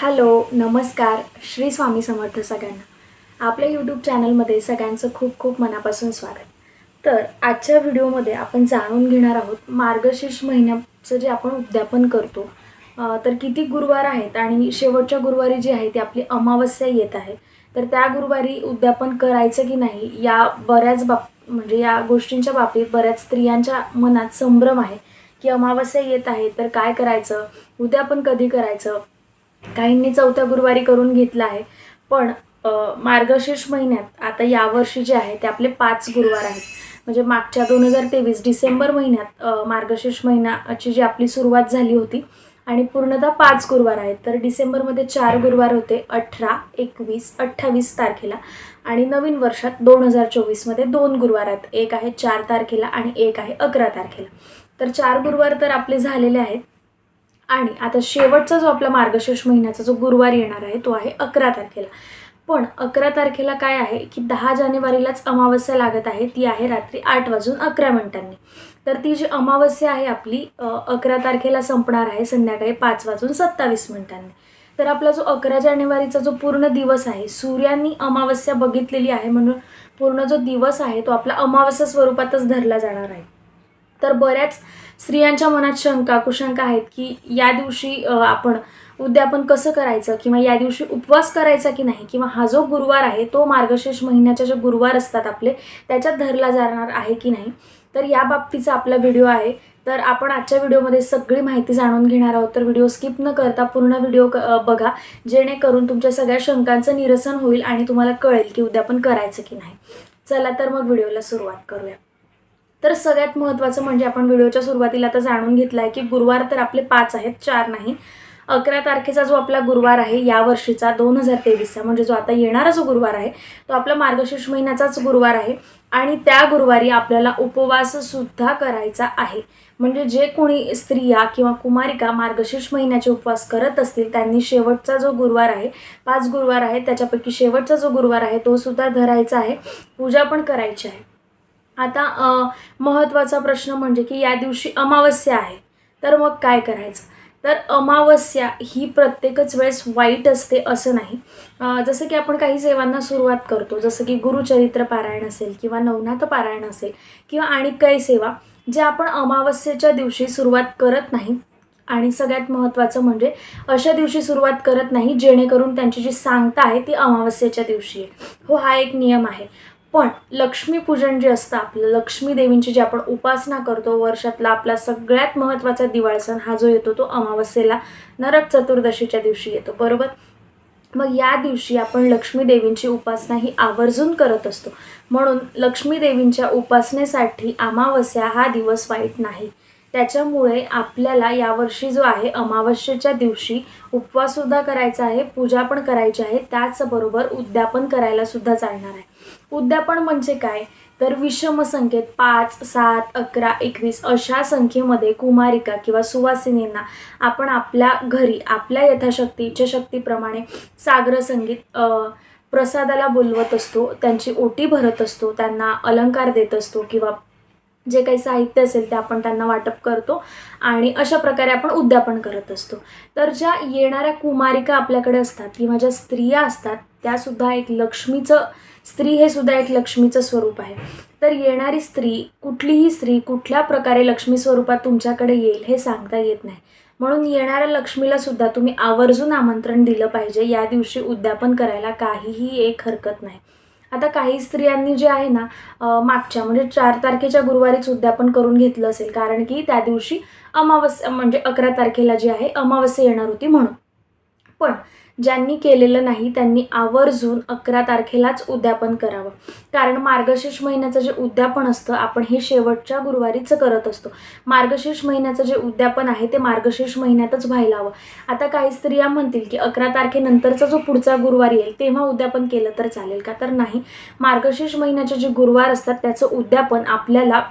Hello नमस्कार श्री स्वामी समर्थ सगळ्यांना. आपल्या यूट्यूब चॅनलमध्ये सगळ्यांचं खूप खूप मनापासून स्वागत. तर आजच्या व्हिडिओमध्ये आपण जाणून घेणार आहोत मार्गशीर्ष महिन्याचं जे आपण उद्यापन करतो तर किती गुरुवार आहेत आणि शेवटच्या गुरुवारी जी आहे ती आपली अमावस्या येत आहे. तर त्या गुरुवारी उद्यापन करायचं की नाही या बऱ्याच बाब म्हणजे या गोष्टींच्या बाबतीत बऱ्याच स्त्रियांच्या मनात संभ्रम आहे की अमावस्या येत आहे तर काय करायचं? उद्यापन कधी करायचं? काहींनी चौथ्या गुरुवारी करून घेतला आहे. पण मार्गशीर्ष महिन्यात आता यावर्षी जे आहे ते आपले पाच गुरुवार आहेत. म्हणजे मागच्या दोन हजार तेवीस डिसेंबर महिन्यात मार्गशीर्ष महिन्याची जी आपली सुरुवात झाली होती आणि पूर्णतः पाच गुरुवार आहेत. तर डिसेंबरमध्ये चार गुरुवार होते अठरा एकवीस अठ्ठावीस तारखेला आणि नवीन वर्षात दोन हजार चोवीसमध्ये दोन गुरुवार आहेत. एक आहे चार तारखेला आणि एक आहे अकरा तारखेला. तर चार गुरुवार तर आपले झालेले आहेत. आणि आता शेवटचा जो आपला मार्गशीर्ष महिन्याचा जो गुरुवार येणार आहे तो आहे अकरा तारखेला. पण अकरा तारखेला काय आहे की दहा जानेवारीलाच अमावस्या लागत आहे ती आहे रात्री आठ वाजून अकरा मिनिटांनी. तर ती जी अमावस्या आहे आपली अकरा तारखेला संपणार आहे संध्याकाळी पाच वाजून सत्तावीस मिनिटांनी. तर आपला जो अकरा जानेवारीचा जो पूर्ण दिवस आहे सूर्यांनी अमावस्या बघितलेली आहे म्हणून पूर्ण जो दिवस आहे तो आपला अमावस्या स्वरूपातच धरला जाणार आहे. तर बऱ्याच स्त्रियांच्या मनात शंका कुशंका आहेत की या दिवशी आपण उद्यापन कसं करायचं? किंवा या दिवशी उपवास करायचा की नाही? किंवा हा जो गुरुवार आहे तो मार्गशीर्ष महिन्याचे जे गुरुवार असतात आपले त्याच्यात धरला जाणार आहे की नाही? तर या बाबतीचा आपला व्हिडिओ आहे. तर आपण आजच्या व्हिडिओमध्ये सगळी माहिती जाणून घेणार आहोत. तर व्हिडिओ स्किप न करता पूर्ण व्हिडिओ क- बघा. जेणेकरून तुमच्या सगळ्या शंकांचं निरसन होईल आणि तुम्हाला कळेल की उद्यापन करायचं की नाही. चला तर मग व्हिडिओला सुरुवात करूया. तर सगळ्यात महत्त्वाचं म्हणजे आपण व्हिडिओच्या सुरुवातीला आता जाणून घेतलं आहे की गुरुवार तर आपले पाच आहेत चार नाही. अकरा तारखेचा जो आपला गुरुवार आहे या वर्षीचा दोन हजार तेवीसचा म्हणजे जो आता येणारा जो गुरुवार आहे तो आपला मार्गशीर्ष महिन्याचाच गुरुवार आहे. आणि त्या गुरुवारी आपल्याला उपवाससुद्धा करायचा आहे. म्हणजे जे कोणी स्त्रिया किंवा कुमारिका मार्गशीर्ष महिन्याचे उपवास करत असतील त्यांनी शेवटचा जो गुरुवार आहे पाच गुरुवार आहे त्याच्यापैकी शेवटचा जो गुरुवार आहे तो सुद्धा धरायचा आहे. पूजा पण करायची आहे. आता महत्त्वाचा प्रश्न म्हणजे की या दिवशी अमावस्या आहे. तर मग काय करायचं? तर अमावस्या ही प्रत्येकच वेळेस वाईट असते असं नाही. जसं की आपण काही सेवांना सुरुवात करतो जसं की गुरुचरित्र पारायण असेल किंवा नवनाथ पारायण असेल किंवा आणि काही सेवा जे आपण अमावस्येच्या दिवशी सुरुवात करत नाही. आणि सगळ्यात महत्त्वाचं म्हणजे अशा दिवशी सुरुवात करत नाही जेणेकरून त्यांची जी सांगता आहे ती अमावस्येच्या दिवशी आहे. हो हा एक नियम आहे. पण लक्ष्मीपूजन जे असतं आपलं लक्ष्मी देवींची जी आपण उपासना करतो वर्षातला आपला सगळ्यात महत्त्वाचा दिवाळ सण हा जो येतो तो अमावस्येला नरक चतुर्दशीच्या दिवशी येतो बरोबर? मग या दिवशी आपण लक्ष्मी देवींची उपासना ही आवर्जून करत असतो. म्हणून लक्ष्मी देवींच्या उपासनेसाठी अमावस्या हा दिवस वाईट नाही. त्याच्यामुळे आपल्याला यावर्षी जो आहे अमावस्येच्या दिवशी उपवाससुद्धा करायचा आहे पूजा पण करायची आहे त्याचबरोबर उद्यापन करायला सुद्धा चालणार आहे. उद्यापन म्हणजे काय? तर विषम संख्येत पाच सात अकरा एकवीस अशा संख्येमध्ये कुमारिका किंवा सुवासिनींना आपण आपल्या घरी आपल्या यथाशक्ती इच्छाशक्तीप्रमाणे सागर संगीत प्रसादाला बोलवत असतो. त्यांची ओटी भरत असतो. त्यांना अलंकार देत असतो किंवा जे काही साहित्य असेल ते आपण त्यांना वाटप करतो आणि अशा प्रकारे आपण उद्यापन करत असतो. तर ज्या येणाऱ्या कुमारिका आपल्याकडे असतात किंवा ज्या स्त्रिया असतात त्यासुद्धा एक लक्ष्मीचं स्त्री हे सुद्धा एक लक्ष्मीचं स्वरूप आहे. तर येणारी स्त्री कुठलीही स्त्री कुठल्या प्रकारे लक्ष्मी स्वरूपात तुमच्याकडे येईल हे सांगता येत नाही. म्हणून येणाऱ्या लक्ष्मीला सुद्धा तुम्ही आवर्जून आमंत्रण दिलं पाहिजे. या दिवशी उद्यापन करायला काहीही एक हरकत नाही. आता काही स्त्रियांनी जे आहे ना मागच्या म्हणजे चार तारखेच्या गुरुवारीच उद्यापन करून घेतलं असेल. कारण की त्या दिवशी अमावस्या म्हणजे अकरा तारखेला जी आहे अमावस्या येणार होती म्हणून. पण ज्यांनी केलेलं नाही त्यांनी आवर्जून अकरा तारखेलाच उद्यापन करावं. कारण मार्गशीर्ष महिन्याचं जे उद्यापन असतं आपण हे शेवटच्या गुरुवारीच करत असतो. मार्गशीर्ष महिन्याचं जे उद्यापन आहे ते मार्गशीर्ष महिन्यातच व्हायला हवं आता काही स्त्रिया म्हणतील की अकरा तारखेनंतरचा जो पुढचा गुरुवार येईल तेव्हा उद्यापन केलं तर चालेल का? तर नाही. मार्गशीर्ष महिन्याचे जे गुरुवार असतात त्याचं उद्यापन आपल्याला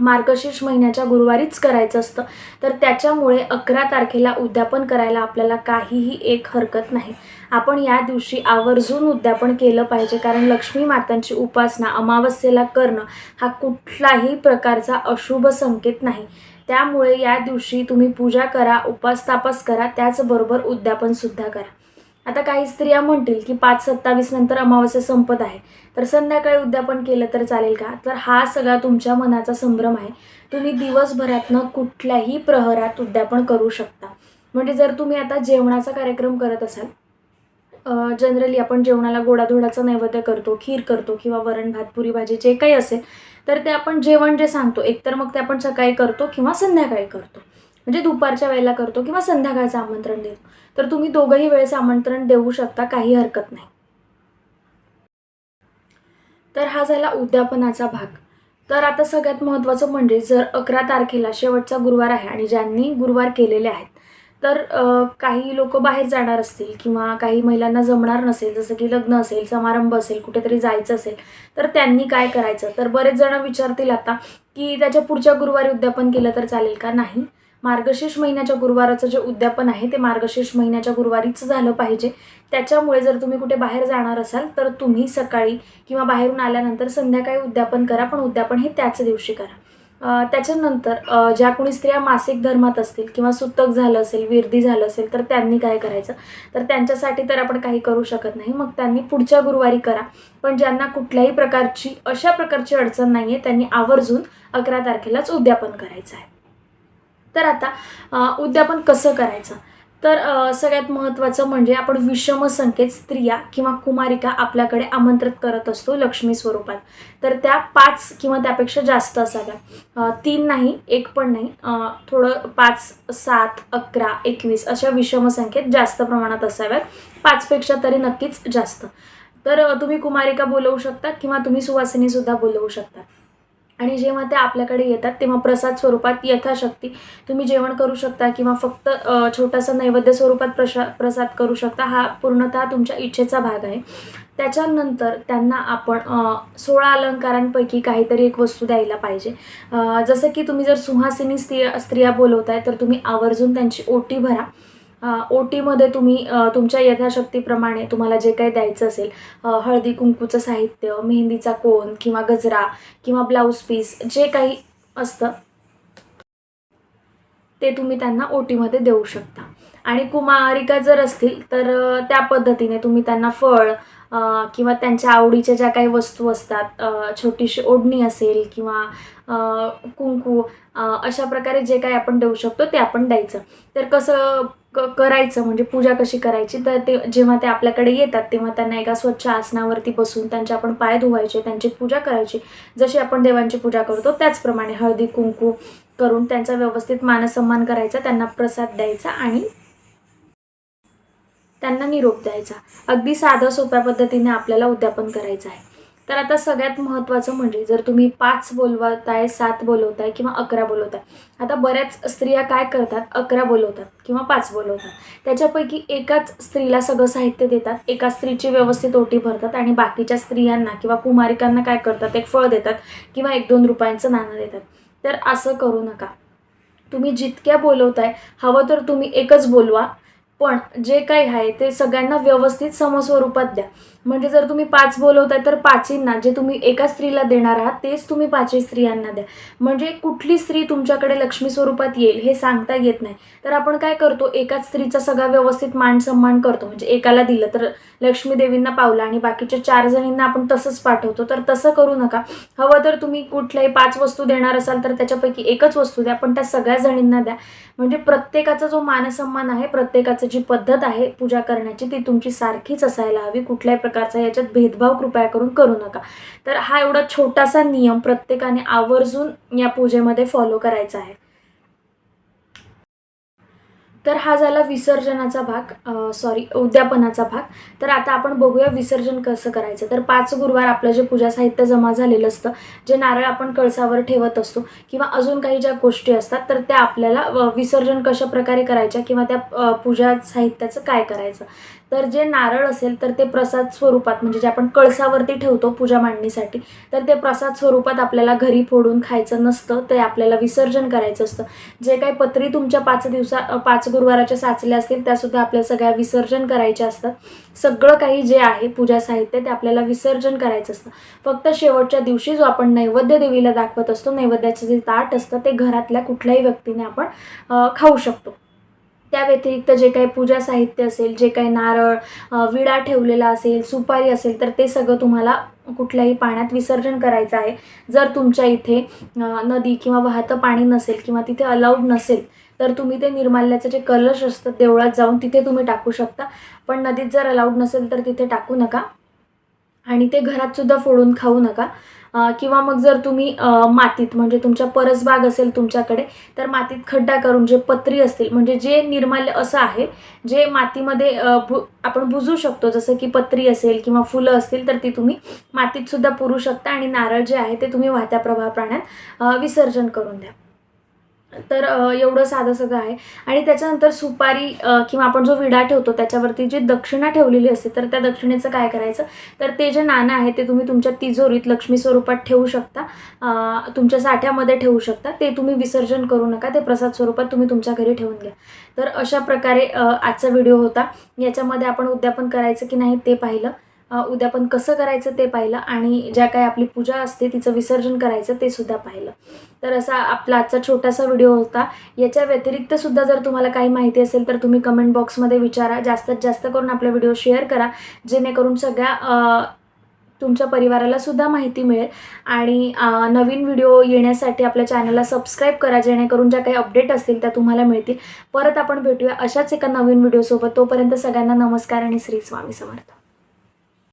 मार्गशीर्ष महिन्याच्या गुरुवारीच करायचं असतं. तर त्याच्यामुळे अकरा तारखेला उद्यापन करायला आपल्याला काहीही एक हरकत नाही. आपण या दिवशी आवर्जून उद्यापन केलं पाहिजे. कारण लक्ष्मी मातांची उपासना अमावस्येला करणं हा कुठलाही प्रकारचा अशुभ संकेत नाही. त्यामुळे या दिवशी तुम्ही पूजा करा उपास तापास करा त्याचबरोबर उद्यापनसुद्धा करा. आता काही स्त्रिया म्हणतील की पाच सत्तावीस नंतर अमावस्या संपत आहे. तर संध्याकाळी उद्यापन केलं तर चालेल का? तर हा सगळा तुमच्या मनाचा संभ्रम आहे. तुम्ही दिवसभरातनं कुठल्याही प्रहरात उद्यापन करू शकता. म्हणजे जर तुम्ही आता जेवणाचा कार्यक्रम करत असाल जनरली आपण जेवणाला गोडाधोडाचा नैवेद्य करतो खीर करतो किंवा वरण भात पुरी भाजी जे काही असेल तर ते आपण जेवण जे सांगतो एकतर मग ते आपण सकाळी करतो किंवा संध्याकाळी करतो. म्हणजे दुपारच्या वेळेला करतो किंवा संध्याकाळचं आमंत्रण देतो. तर तुम्ही दोघंही वेळेस आमंत्रण देऊ शकता काही हरकत नाही. तर हा झाला उद्यापनाचा भाग. तर आता सगळ्यात महत्त्वाचं म्हणजे जर अकरा तारखेला शेवटचा गुरुवार आहे आणि ज्यांनी गुरुवार केलेले आहेत तर काही लोक बाहेर जाणार असतील किंवा काही महिलांना जमणार नसेल जसं की लग्न असेल समारंभ असेल कुठेतरी जायचं असेल तर त्यांनी काय करायचं? तर बरेच जण विचारतील आता की त्याच्या पुढच्या गुरुवारी उद्यापन केलं तर चालेल का? नाही. मार्गशीर्ष महिन्याच्या गुरुवाराचं जे उद्यापन आहे ते मार्गशीर्ष महिन्याच्या गुरुवारीच झालं पाहिजे. त्याच्यामुळे जर तुम्ही कुठे बाहेर जाणार असाल तर तुम्ही सकाळी किंवा बाहेरून आल्यानंतर संध्याकाळी उद्यापन करा पण उद्यापन हे त्याच दिवशी करा. त्याच्यानंतर ज्या कोणी स्त्रिया मासिक धर्मात असतील किंवा सुतक झालं असेल विरदी झालं असेल तर त्यांनी काय करायचं? तर त्यांच्यासाठी तर आपण काही करू शकत नाही. मग त्यांनी पुढच्या गुरुवारी करा. पण ज्यांना कुठल्याही प्रकारची अशा प्रकारची अडचण नाही आहे त्यांनी आवर्जून अकरा तारखेलाच उद्यापन करायचं आहे. तर आता उद्यापन कसं करायचं? तर सगळ्यात महत्त्वाचं म्हणजे आपण विषम संख्येत स्त्रिया किंवा कुमारिका आपल्याकडे आमंत्रित करत असतो लक्ष्मी स्वरूपात. तर त्या पाच किंवा त्यापेक्षा जास्त असाव्या. तीन नाही एक पण नाही थोडं पाच सात अकरा एकवीस अशा विषम संख्येत जास्त प्रमाणात असाव्यात. पाचपेक्षा तरी नक्कीच जास्त. तर तुम्ही कुमारिका बोलवू शकता किंवा तुम्ही सुवासिनीसुद्धा बोलवू शकता. आणि जेव्हा ते आपल्याकडे येतात तेव्हा प्रसाद स्वरूपात यथाशक्ती तुम्ही जेवण करू शकता किंवा फक्त छोटासा नैवेद्य स्वरूपात प्रसा प्रसाद करू शकता हा पूर्णतः तुमच्या इच्छेचा भाग आहे. त्याच्यानंतर त्यांना आपण सोळा अलंकारांपैकी काहीतरी एक वस्तू द्यायला पाहिजे. जसं की तुम्ही जर सुहासिनी स्त्रिया स्त्रिया बोलवताय तर तुम्ही आवर्जून त्यांची ओटी भरा. ओ ओटीमध्ये तुम्ही तुमच्या यथाशक्तीप्रमाणे तुम्हाला जे काही द्यायचं असेल हळदी कुंकूचं साहित्य मेहंदीचा कोन किंवा गजरा किंवा ब्लाऊज पीस जे काही असतं ते तुम्ही त्यांना ओटीमध्ये देऊ शकता. आणि कुमारिका जर असतील तर त्या पद्धतीने तुम्ही त्यांना फळ किंवा त्यांच्या आवडीच्या ज्या काही वस्तू असतात छोटीशी ओढणी असेल किंवा कुंकू अशा प्रकारे जे काही आपण देऊ शकतो ते आपण द्यायचं. तर कसं क करायचं म्हणजे पूजा कशी करायची तर ते जेव्हा ते आपल्याकडे येतात तेव्हा त्यांना एका स्वच्छ आसनावरती बसून त्यांचे आपण पाय धुवायचे त्यांची पूजा करायची. जशी आपण देवांची पूजा करतो त्याचप्रमाणे हळदी कुंकू करून त्यांचा व्यवस्थित मानसन्मान करायचा त्यांना प्रसाद द्यायचा आणि त्यांना निरोप द्यायचा. अगदी साधं सोप्या पद्धतीने आपल्याला उद्यापन करायचं आहे. तर आता सगळ्यात महत्त्वाचं म्हणजे जर तुम्ही पाच बोलवताय सात बोलवताय किंवा अकरा बोलवताय आता बऱ्याच स्त्रिया काय करतात? अकरा बोलवतात किंवा पाच बोलवतात. त्याच्यापैकी एकाच स्त्रीला सगळं साहित्य देतात एका स्त्रीची व्यवस्थित ओटी भरतात आणि बाकीच्या स्त्रियांना किंवा कुमारिकांना काय करतात? एक फळ देतात किंवा एक दोन रुपयांचं नाणं देतात. तर असं करू नका. तुम्ही जितक्या बोलवताय हवं तर तुम्ही एकच बोलवा पण जे काही आहे ते सगळ्यांना व्यवस्थित समस्वरूपात द्या. म्हणजे जर तुम्ही पाच बोलवताय तर पाचींना जे तुम्ही एका स्त्रीला देणार आहात तेच तुम्ही पाचही स्त्रियांना द्या. म्हणजे कुठली स्त्री तुमच्याकडे लक्ष्मी स्वरूपात येईल हे सांगता येत नाही. तर आपण काय करतो एकाच स्त्रीचा सगळा व्यवस्थित मान सन्मान करतो. म्हणजे एकाला दिलं तर लक्ष्मी देवींना पावलं आणि बाकीच्या चार जणींना आपण तसंच पाठवतो. तर तसं करू नका. हवं तर तुम्ही कुठल्याही पाच वस्तू देणार असाल तर त्याच्यापैकी एकच वस्तू द्या पण त्या सगळ्या जणींना द्या. म्हणजे प्रत्येकाचा जो मानसन्मान आहे प्रत्येकाचं जी पद्धत आहे पूजा करण्याची ती तुमची सारखीच असायला हवी कुठल्याही प्रकारचा याच्यात भेदभाव कृपया करून करू नका. तर हा एवढा छोटासा नियम प्रत्येकाने आवर्जून या पूजेमध्ये फॉलो करायचा आहे. तर हा झाला विसर्जनाचा भाग सॉरी उद्यापनाचा भाग. तर आता आपण बघूया विसर्जन कसं करायचं. तर पाच गुरुवार आपलं जे पूजा साहित्य जमा झालेलं असतं जे नारळ आपण कळसावर ठेवत असतो किंवा अजून काही ज्या गोष्टी असतात तर त्या आपल्याला विसर्जन कशा प्रकारे करायच्या किंवा त्या पूजा साहित्याचं काय करायचं. तर जे नारळ असेल तर ते प्रसाद स्वरूपात म्हणजे जे आपण कळसावरती ठेवतो पूजा मांडणीसाठी तर ते प्रसाद स्वरूपात आपल्याला घरी फोडून खायचं नसतं ते आपल्याला विसर्जन करायचं असतं. जे काही पत्री तुमच्या पाच दिवसा पाच गुरुवाराच्या साचल्या असतील त्यासुद्धा आपल्या सगळ्या विसर्जन करायच्या असतात. सगळं काही जे आहे पूजा साहित्य ते आपल्याला विसर्जन करायचं असतं. फक्त शेवटच्या दिवशी जो आपण नैवेद्य देवीला दाखवत असतो नैवेद्याचं जे ताट असतं ते घरातल्या कुठल्याही व्यक्तीने आपण खाऊ शकतो. त्या व्यतिरिक्त जे काही पूजा साहित्य असेल जे काही नारळ विडा ठेवलेला असेल सुपारी असेल तर ते सगळं तुम्हाला कुठल्याही पाण्यात विसर्जन करायचं आहे. जर तुमच्या इथे नदी किंवा वाहतं पाणी नसेल किंवा तिथे अलाउड नसेल तर तुम्ही ते निर्माल्याचं जे कलश असतं देवळात जाऊन तिथे तुम्ही टाकू शकता. पण नदीत जर अलाउड नसेल तर तिथे टाकू नका. आणि ते घरातसुद्धा फोडून खाऊ नका. किंवा मग जर तुम्ही मातीत म्हणजे तुमच्या परसबाग असेल तुमच्याकडे तर मातीत खड्डा करून जे पत्री असतील म्हणजे जे निर्माल्य असं आहे जे मातीमध्ये भु आपण बुजू शकतो जसं की पत्री असेल किंवा फुलं असतील तर ती तुम्ही मातीतसुद्धा पुरू शकता आणि नारळ जे आहे ते तुम्ही वाहत्या प्रवाह प्राण्यात विसर्जन करून द्या. तर एवढं साधं सगळं आहे. आणि त्याच्यानंतर सुपारी किंवा आपण जो विडा ठेवतो त्याच्यावरती जी दक्षिणा ठेवलेली असते तर त्या दक्षिणेचं काय करायचं? तर ते जे नाणं आहे ते तुम्ही तुमच्या तिजोरीत लक्ष्मी स्वरूपात ठेवू शकता. तुमच्या साठ्यामध्ये ठेवू शकता. ते तुम्ही विसर्जन करू नका. ते प्रसाद स्वरूपात तुम्ही तुमच्या घरी ठेवून घ्या तर अशा प्रकारे आजचा व्हिडिओ होता. याच्यामध्ये आपण उद्यापन करायचं की नाही ते पाहिलं. उद्या पण कसं करायचं ते पाहिलं आणि ज्या काही आपली पूजा असते तिचं विसर्जन करायचं ते सुद्धा पाहिलं. तर असा आपला आजचा छोटासा व्हिडिओ होता. याच्या व्यतिरिक्त सुद्धा जर तुम्हाला काही माहिती असेल तर तुम्ही कमेंट बॉक्समध्ये विचारा. जास्तीत जास्त करून आपला व्हिडिओ शेअर करा. जेणेकरून सगळ्या तुमच्या परिवाराला सुद्धा माहिती मिळेल. आणि नवीन व्हिडिओ येण्यासाठी आपल्या चॅनलला सबस्क्राईब करा. जेणेकरून ज्या काही अपडेट असतील त्या तुम्हाला मिळतील. परत आपण भेटूया अशाच एका नवीन व्हिडिओसोबत तोपर्यंत सगळ्यांना नमस्कार आणि श्री स्वामी समर्थ.